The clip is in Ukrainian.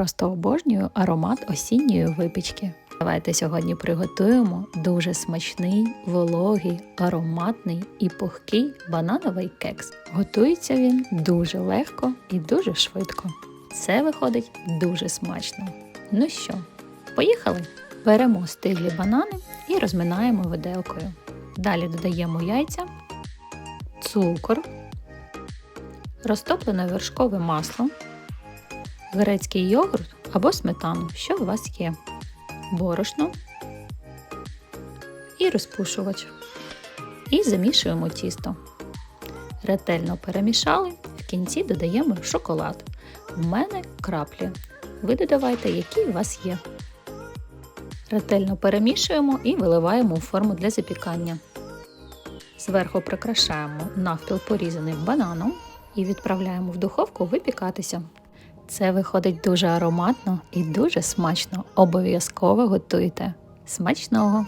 просто обожнюю аромат осінньої випічки. Давайте сьогодні приготуємо дуже смачний, вологий, ароматний і пухкий банановий кекс. Готується він дуже легко і дуже швидко. Це виходить дуже смачно. Ну що, поїхали? Беремо стиглі банани і розминаємо виделкою. Далі додаємо яйця, цукор, розтоплене вершкове масло, грецький йогурт або сметану, що у вас є, борошно і розпушувач. І замішуємо тісто. Ретельно перемішали, в кінці додаємо шоколад. У мене краплі. Ви додавайте, які у вас є. Ретельно перемішуємо і виливаємо у форму для запікання. Зверху прикрашаємо навпіл порізаним бананом і відправляємо в духовку випікатися. Це виходить дуже ароматно і дуже смачно. Обов'язково готуйте. Смачного!